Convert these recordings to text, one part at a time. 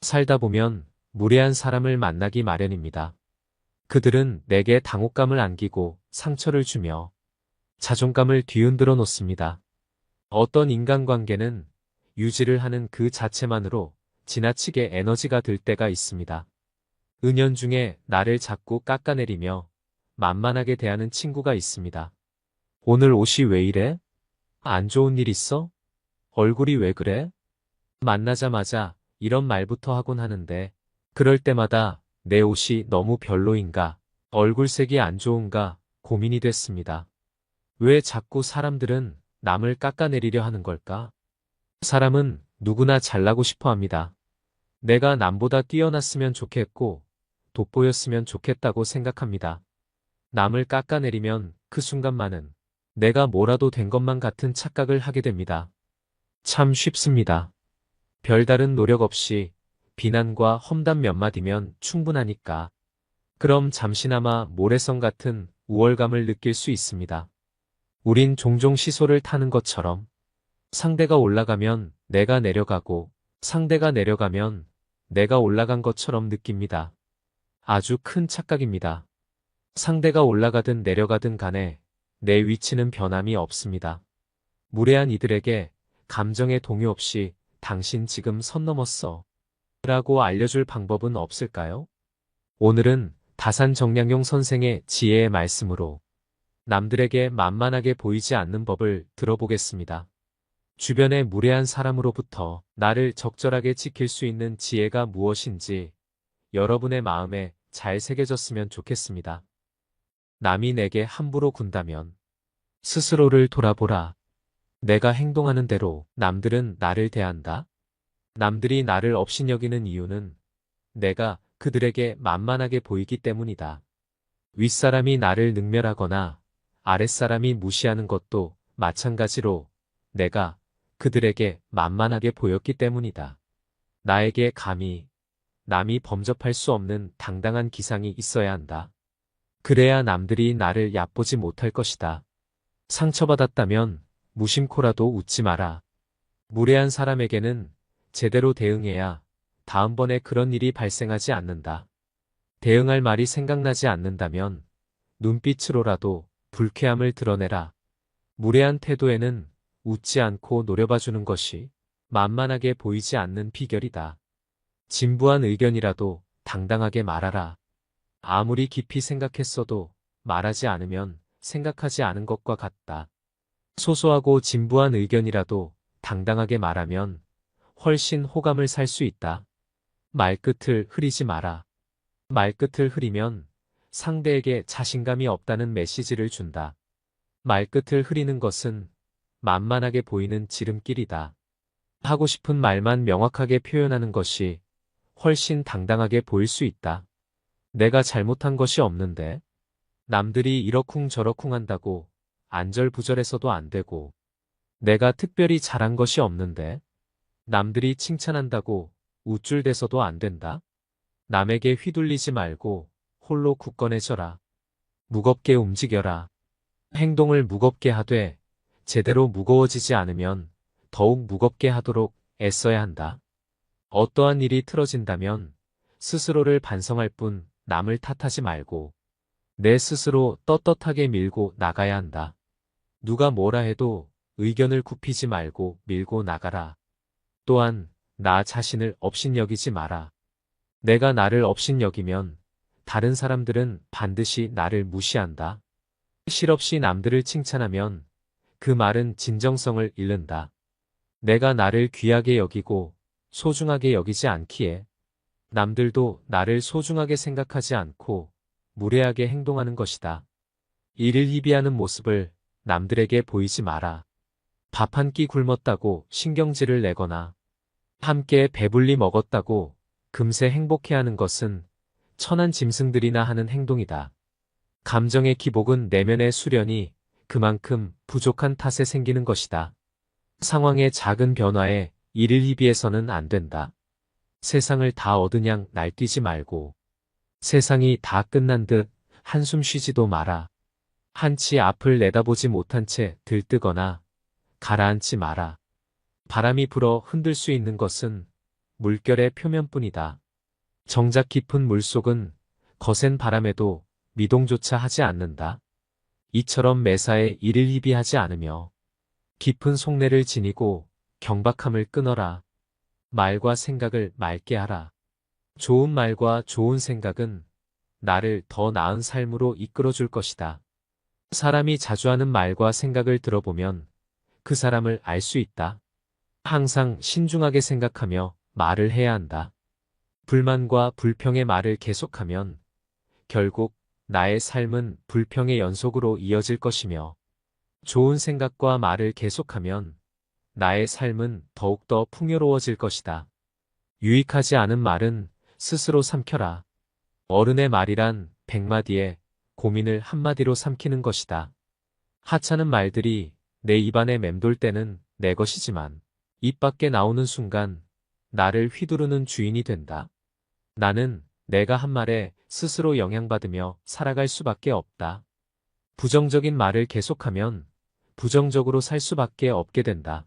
살다 보면 무례한 사람을 만나기 마련입니다. 그들은 내게 당혹감을 안기고 상처를 주며 자존감을 뒤흔들어 놓습니다. 어떤 인간관계는 유지를 하는 그 자체만으로 지나치게 에너지가 들 때가 있습니다. 은연중에 나를 자꾸 깎아내리며 만만하게 대하는 친구가 있습니다. 오늘 옷이 왜 이래? 안 좋은 일 있어? 얼굴이 왜 그래? 만나자마자 이런 말부터 하곤 하는데 그럴 때마다 내 옷이 너무 별로인가, 얼굴색이 안 좋은가 고민이 됐습니다. 왜 자꾸 사람들은 남을 깎아내리려 하는 걸까? 사람은 누구나 잘나고 싶어 합니다. 내가 남보다 뛰어났으면 좋겠고, 돋보였으면 좋겠다고 생각합니다. 남을 깎아내리면 그 순간만은 내가 뭐라도 된 것만 같은 착각을 하게 됩니다. 참 쉽습니다. 별다른 노력 없이 비난과 험담 몇 마디면 충분하니까. 그럼 잠시나마 모래성 같은 우월감을 느낄 수 있습니다. 우린 종종 시소를 타는 것처럼 상대가 올라가면 내가 내려가고 상대가 내려가면 내가 올라간 것처럼 느낍니다. 아주 큰 착각입니다. 상대가 올라가든 내려가든 간에 내 위치는 변함이 없습니다. 무례한 이들에게 감정의 동요 없이 당신 지금 선 넘었어. 라고 알려줄 방법은 없을까요? 오늘은 다산 정량용 선생의 지혜의 말씀으로 남들에게 만만하게 보이지 않는 법을 들어보겠습니다. 주변의 무례한 사람으로부터 나를 적절하게 지킬 수 있는 지혜가 무엇인지 여러분의 마음에 잘 새겨졌으면 좋겠습니다. 남이 내게 함부로 군다면 스스로를 돌아보라. 내가 행동하는 대로 남들은 나를 대한다. 남들이 나를 업신여기는 이유는 내가 그들에게 만만하게 보이기 때문이다. 윗사람이 나를 능멸하거나 아랫사람이 무시하는 것도 마찬가지로 내가 그들에게 만만하게 보였기 때문이다. 나에게 감히 남이 범접할 수 없는 당당한 기상이 있어야 한다. 그래야 남들이 나를 얕보지 못할 것이다. 상처받았다면 무심코라도 웃지 마라. 무례한 사람에게는 제대로 대응해야 다음번에 그런 일이 발생하지 않는다. 대응할 말이 생각나지 않는다면 눈빛으로라도 불쾌함을 드러내라. 무례한 태도에는 웃지 않고 노려봐주는 것이 만만하게 보이지 않는 비결이다. 진부한 의견이라도 당당하게 말하라. 아무리 깊이 생각했어도 말하지 않으면 생각하지 않은 것과 같다. 소소하고 진부한 의견이라도 당당하게 말하면 훨씬 호감을 살 수 있다. 말끝을 흐리지 마라. 말끝을 흐리면 상대에게 자신감이 없다는 메시지를 준다. 말끝을 흐리는 것은 만만하게 보이는 지름길이다. 하고 싶은 말만 명확하게 표현하는 것이 훨씬 당당하게 보일 수 있다. 내가 잘못한 것이 없는데 남들이 이러쿵 저러쿵 한다고 안절부절해서도 안 되고 내가 특별히 잘한 것이 없는데 남들이 칭찬한다고 우쭐대서도 안 된다. 남에게 휘둘리지 말고 홀로 굳건해져라. 무겁게 움직여라. 행동을 무겁게 하되 제대로 무거워지지 않으면 더욱 무겁게 하도록 애써야 한다. 어떠한 일이 틀어진다면 스스로를 반성할 뿐 남을 탓하지 말고 내 스스로 떳떳하게 밀고 나가야 한다. 누가 뭐라 해도 의견을 굽히지 말고 밀고 나가라. 또한 나 자신을 업신여기지 마라. 내가 나를 업신여기면 다른 사람들은 반드시 나를 무시한다. 실없이 남들을 칭찬하면 그 말은 진정성을 잃는다. 내가 나를 귀하게 여기고 소중하게 여기지 않기에 남들도 나를 소중하게 생각하지 않고 무례하게 행동하는 것이다. 이를 희비하는 모습을 남들에게 보이지 마라. 밥 한 끼 굶었다고 신경질을 내거나 함께 배불리 먹었다고 금세 행복해하는 것은 천한 짐승들이나 하는 행동이다. 감정의 기복은 내면의 수련이 그만큼 부족한 탓에 생기는 것이다. 상황의 작은 변화에 이를 희비해서는 안 된다. 세상을 다 얻으냥 날뛰지 말고 세상이 다 끝난 듯 한숨 쉬지도 마라. 한치 앞을 내다보지 못한 채 들뜨거나 가라앉지 마라. 바람이 불어 흔들 수 있는 것은 물결의 표면뿐이다. 정작 깊은 물속은 거센 바람에도 미동조차 하지 않는다. 이처럼 매사에 이를 희비하지 않으며 깊은 속내를 지니고 경박함을 끊어라. 말과 생각을 맑게 하라. 좋은 말과 좋은 생각은 나를 더 나은 삶으로 이끌어 줄 것이다. 사람이 자주 하는 말과 생각을 들어보면 그 사람을 알 수 있다. 항상 신중하게 생각하며 말을 해야 한다. 불만과 불평의 말을 계속하면 결국 나의 삶은 불평의 연속으로 이어질 것이며 좋은 생각과 말을 계속하면 나의 삶은 더욱더 풍요로워질 것이다. 유익하지 않은 말은 스스로 삼켜라. 어른의 말이란 백마디에 고민을 한마디로 삼키는 것이다. 하찮은 말들이 내 입안에 맴돌 때는 내 것이지만 입 밖에 나오는 순간 나를 휘두르는 주인이 된다. 나는 내가 한 말에 스스로 영향받으며 살아갈 수밖에 없다. 부정적인 말을 계속하면 부정적으로 살 수밖에 없게 된다.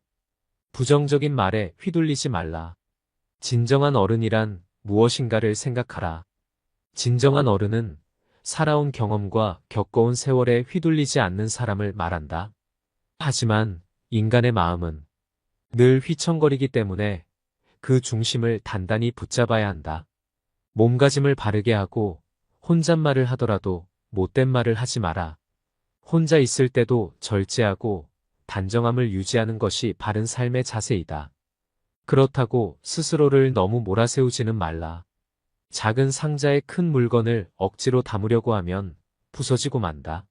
부정적인 말에 휘둘리지 말라. 진정한 어른이란 무엇인가를 생각하라. 진정한 어른은 살아온 경험과 겪어온 세월에 휘둘리지 않는 사람을 말한다. 하지만 인간의 마음은 늘 휘청거리기 때문에 그 중심을 단단히 붙잡아야 한다. 몸가짐을 바르게 하고 혼잣말을 하더라도 못된 말을 하지 마라. 혼자 있을 때도 절제하고 단정함을 유지하는 것이 바른 삶의 자세이다. 그렇다고 스스로를 너무 몰아세우지는 말라. 작은 상자에 큰 물건을 억지로 담으려고 하면 부서지고 만다.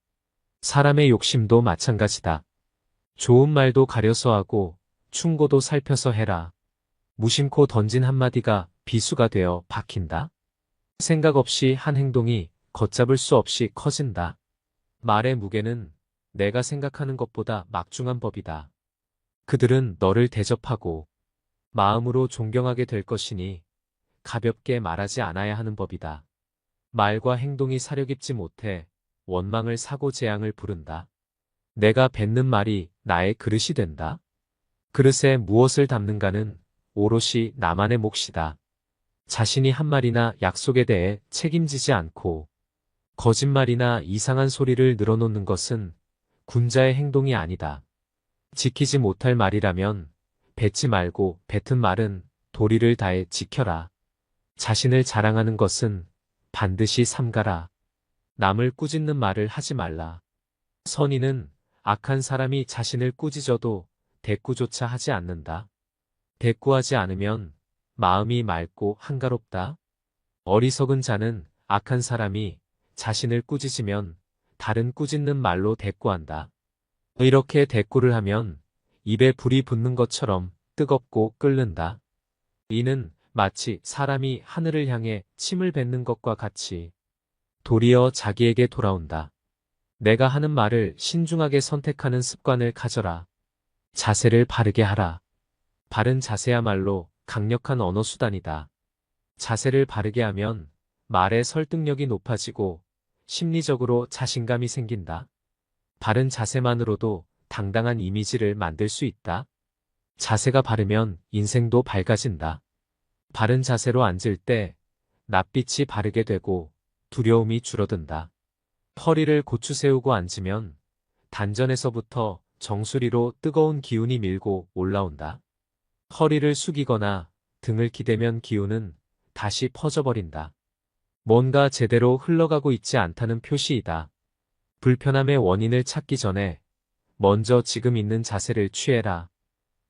사람의 욕심도 마찬가지다. 좋은 말도 가려서 하고 충고도 살펴서 해라. 무심코 던진 한마디가 비수가 되어 박힌다. 생각 없이 한 행동이 걷잡을 수 없이 커진다. 말의 무게는 내가 생각하는 것보다 막중한 법이다. 그들은 너를 대접하고 마음으로 존경하게 될 것이니 가볍게 말하지 않아야 하는 법이다. 말과 행동이 사려 깊지 못해 원망을 사고 재앙을 부른다. 내가 뱉는 말이 나의 그릇이 된다. 그릇에 무엇을 담는가는 오롯이 나만의 몫이다. 자신이 한 말이나 약속에 대해 책임지지 않고 거짓말이나 이상한 소리를 늘어놓는 것은 군자의 행동이 아니다. 지키지 못할 말이라면 뱉지 말고 뱉은 말은 도리를 다해 지켜라. 자신을 자랑하는 것은 반드시 삼가라. 남을 꾸짖는 말을 하지 말라. 선의는 악한 사람이 자신을 꾸짖어도 대꾸조차 하지 않는다. 대꾸하지 않으면 마음이 맑고 한가롭다. 어리석은 자는 악한 사람이 자신을 꾸짖으면 다른 꾸짖는 말로 대꾸한다. 이렇게 대꾸를 하면 입에 불이 붙는 것처럼 뜨겁고 끓는다. 이는 마치 사람이 하늘을 향해 침을 뱉는 것과 같이 도리어 자기에게 돌아온다. 내가 하는 말을 신중하게 선택하는 습관을 가져라. 자세를 바르게 하라. 바른 자세야말로 강력한 언어 수단이다. 자세를 바르게 하면 말의 설득력이 높아지고 심리적으로 자신감이 생긴다. 바른 자세만으로도 당당한 이미지를 만들 수 있다. 자세가 바르면 인생도 밝아진다. 바른 자세로 앉을 때 낯빛이 바르게 되고 두려움이 줄어든다. 허리를 고추 세우고 앉으면 단전에서부터 정수리로 뜨거운 기운이 밀고 올라온다. 허리를 숙이거나 등을 기대면 기운은 다시 퍼져버린다. 뭔가 제대로 흘러가고 있지 않다는 표시이다. 불편함의 원인을 찾기 전에 먼저 지금 있는 자세를 취해라.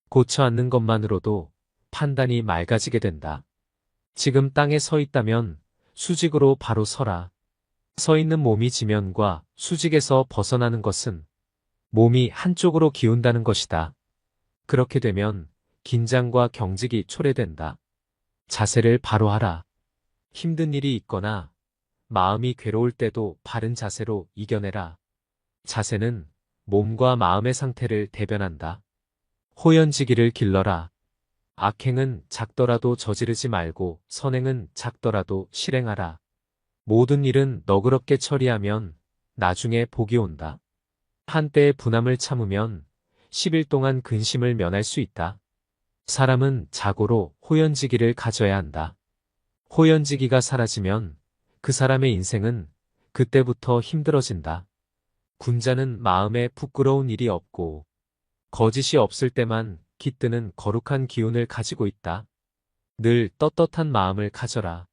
고쳐 앉는 것만으로도 판단이 맑아지게 된다. 지금 땅에 서 있다면 수직으로 바로 서라. 서 있는 몸이 지면과 수직에서 벗어나는 것은 몸이 한쪽으로 기운다는 것이다. 그렇게 되면 긴장과 경직이 초래된다. 자세를 바로 하라. 힘든 일이 있거나 마음이 괴로울 때도 바른 자세로 이겨내라. 자세는 몸과 마음의 상태를 대변한다. 호연지기를 길러라. 악행은 작더라도 저지르지 말고 선행은 작더라도 실행하라. 모든 일은 너그럽게 처리하면 나중에 복이 온다. 한때의 분함을 참으면 10일 동안 근심을 면할 수 있다. 사람은 자고로 호연지기를 가져야 한다. 호연지기가 사라지면 그 사람의 인생은 그때부터 힘들어진다. 군자는 마음에 부끄러운 일이 없고 거짓이 없을 때만 깃드는 거룩한 기운을 가지고 있다. 늘 떳떳한 마음을 가져라.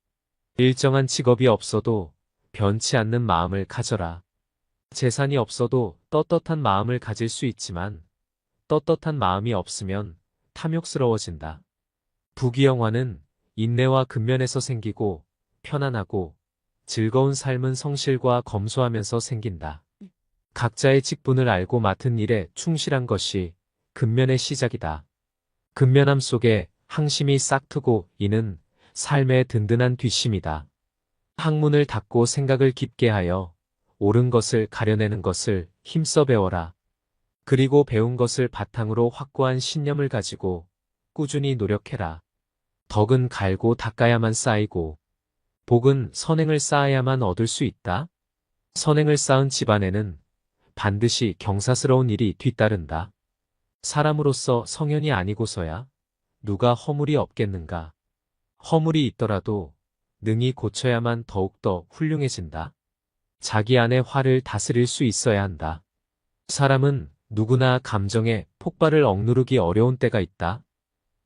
일정한 직업이 없어도 변치 않는 마음을 가져라. 재산이 없어도 떳떳한 마음을 가질 수 있지만 떳떳한 마음이 없으면 탐욕스러워진다. 부귀영화는 인내와 근면에서 생기고 편안하고 즐거운 삶은 성실과 검소하면서 생긴다. 각자의 직분을 알고 맡은 일에 충실한 것이 근면의 시작이다. 근면함 속에 항심이 싹트고 이는 삶의 든든한 뒷심이다. 학문을 닫고 생각을 깊게 하여 옳은 것을 가려내는 것을 힘써 배워라. 그리고 배운 것을 바탕으로 확고한 신념을 가지고 꾸준히 노력해라. 덕은 갈고 닦아야만 쌓이고 복은 선행을 쌓아야만 얻을 수 있다. 선행을 쌓은 집안에는 반드시 경사스러운 일이 뒤따른다. 사람으로서 성현이 아니고서야 누가 허물이 없겠는가. 허물이 있더라도 능히 고쳐야만 더욱더 훌륭해진다. 자기 안의 화를 다스릴 수 있어야 한다. 사람은 누구나 감정에 폭발을 억누르기 어려운 때가 있다.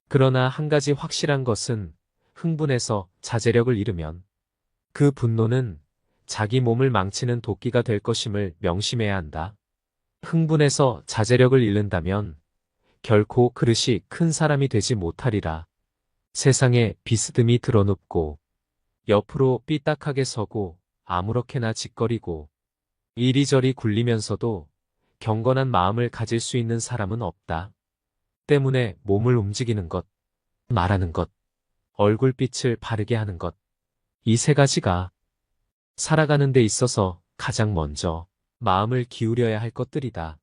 그러나 한 가지 확실한 것은 흥분해서 자제력을 잃으면 그 분노는 자기 몸을 망치는 도끼가 될 것임을 명심해야 한다. 흥분해서 자제력을 잃는다면 결코 그릇이 큰 사람이 되지 못하리라. 세상에 비스듬히 드러눕고 옆으로 삐딱하게 서고 아무렇게나 짓거리고 이리저리 굴리면서도 경건한 마음을 가질 수 있는 사람은 없다. 때문에 몸을 움직이는 것, 말하는 것, 얼굴빛을 바르게 하는 것, 이 세 가지가 살아가는 데 있어서 가장 먼저 마음을 기울여야 할 것들이다.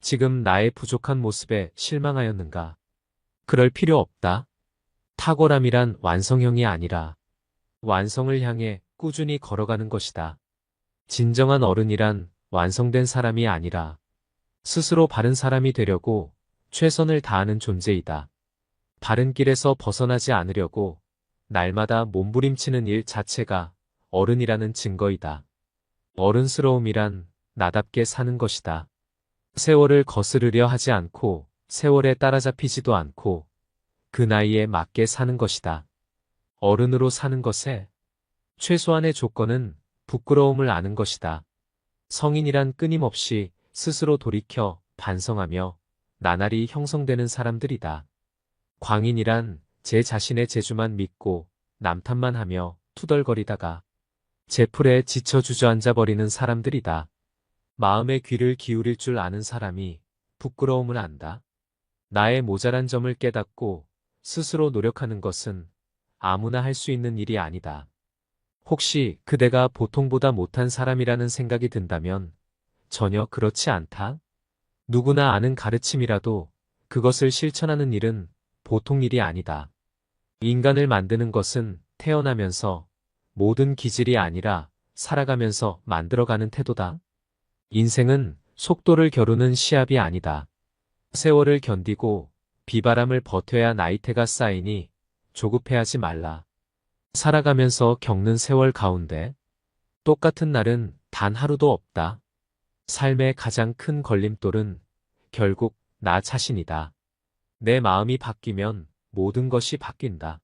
지금 나의 부족한 모습에 실망하였는가? 그럴 필요 없다. 탁월함이란 완성형이 아니라 완성을 향해 꾸준히 걸어가는 것이다. 진정한 어른이란 완성된 사람이 아니라 스스로 바른 사람이 되려고 최선을 다하는 존재이다. 바른 길에서 벗어나지 않으려고 날마다 몸부림치는 일 자체가 어른이라는 증거이다. 어른스러움이란 나답게 사는 것이다. 세월을 거스르려 하지 않고 세월에 따라잡히지도 않고 그 나이에 맞게 사는 것이다. 어른으로 사는 것에 최소한의 조건은 부끄러움을 아는 것이다. 성인이란 끊임없이 스스로 돌이켜 반성하며 나날이 형성되는 사람들이다. 광인이란 제 자신의 재주만 믿고 남탓만 하며 투덜거리다가 제풀에 지쳐 주저앉아 버리는 사람들이다. 마음의 귀를 기울일 줄 아는 사람이 부끄러움을 안다. 나의 모자란 점을 깨닫고 스스로 노력하는 것은 아무나 할 수 있는 일이 아니다. 혹시 그대가 보통보다 못한 사람이라는 생각이 든다면 전혀 그렇지 않다. 누구나 아는 가르침이라도 그것을 실천하는 일은 보통 일이 아니다. 인간을 만드는 것은 태어나면서 모든 기질이 아니라 살아가면서 만들어가는 태도다. 인생은 속도를 겨루는 시합이 아니다. 세월을 견디고 비바람을 버텨야 나이테가 쌓이니 조급해하지 말라. 살아가면서 겪는 세월 가운데 똑같은 날은 단 하루도 없다. 삶의 가장 큰 걸림돌은 결국 나 자신이다. 내 마음이 바뀌면 모든 것이 바뀐다.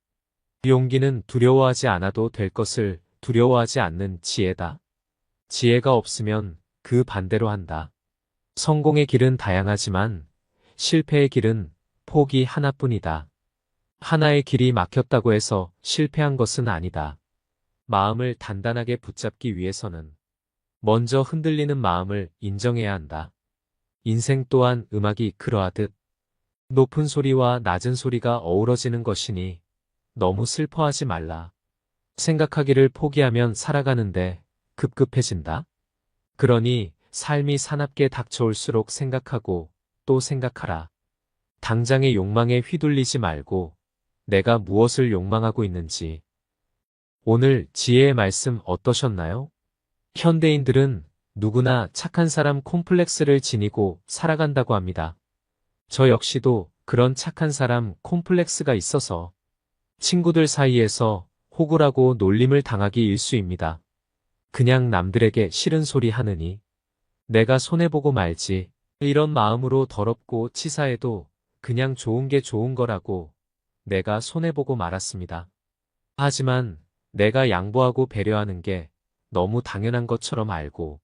용기는 두려워하지 않아도 될 것을 두려워하지 않는 지혜다. 지혜가 없으면 그 반대로 한다. 성공의 길은 다양하지만 실패의 길은 폭이 하나뿐이다. 하나의 길이 막혔다고 해서 실패한 것은 아니다. 마음을 단단하게 붙잡기 위해서는 먼저 흔들리는 마음을 인정해야 한다. 인생 또한 음악이 그러하듯 높은 소리와 낮은 소리가 어우러지는 것이니 너무 슬퍼하지 말라. 생각하기를 포기하면 살아가는데 급급해진다. 그러니 삶이 사납게 닥쳐올수록 생각하고 또 생각하라. 당장의 욕망에 휘둘리지 말고 내가 무엇을 욕망하고 있는지. 오늘 지혜의 말씀 어떠셨나요? 현대인들은 누구나 착한 사람 콤플렉스를 지니고 살아간다고 합니다. 저 역시도 그런 착한 사람 콤플렉스가 있어서 친구들 사이에서 호구라고 놀림을 당하기 일수입니다. 그냥 남들에게 싫은 소리 하느니 내가 손해보고 말지 이런 마음으로 더럽고 치사해도 그냥 좋은 게 좋은 거라고 내가 손해보고 말았습니다. 하지만 내가 양보하고 배려하는 게 너무 당연한 것처럼 알고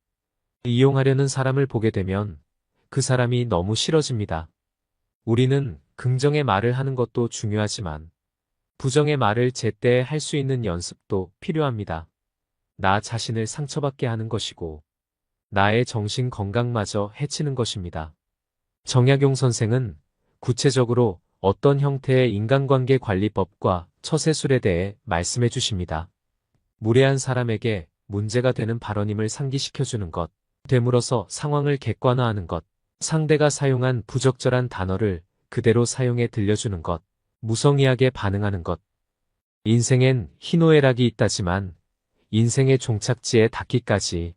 이용하려는 사람을 보게 되면 그 사람이 너무 싫어집니다. 우리는 긍정의 말을 하는 것도 중요하지만 부정의 말을 제때 할 수 있는 연습도 필요합니다. 나 자신을 상처받게 하는 것이고 나의 정신 건강마저 해치는 것입니다. 정약용 선생은 구체적으로 어떤 형태의 인간관계 관리법과 처세술에 대해 말씀해 주십니다. 무례한 사람에게 문제가 되는 발언임을 상기시켜주는 것, 되물어서 상황을 객관화하는 것, 상대가 사용한 부적절한 단어를 그대로 사용해 들려주는 것, 무성의하게 반응하는 것. 인생엔 희노애락이 있다지만 인생의 종착지에 닿기까지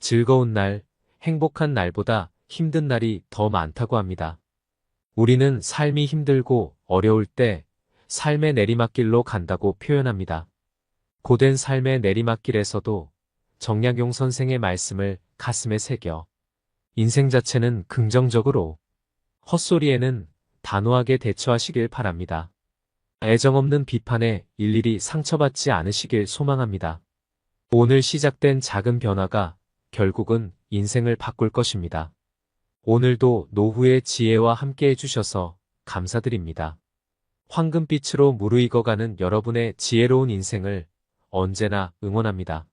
즐거운 날, 행복한 날보다 힘든 날이 더 많다고 합니다. 우리는 삶이 힘들고 어려울 때 삶의 내리막길로 간다고 표현합니다. 고된 삶의 내리막길에서도 정약용 선생의 말씀을 가슴에 새겨 인생 자체는 긍정적으로 헛소리에는 단호하게 대처하시길 바랍니다. 애정 없는 비판에 일일이 상처받지 않으시길 소망합니다. 오늘 시작된 작은 변화가 결국은 인생을 바꿀 것입니다. 오늘도 노후의 지혜와 함께 해주셔서 감사드립니다. 황금빛으로 무르익어가는 여러분의 지혜로운 인생을 언제나 응원합니다.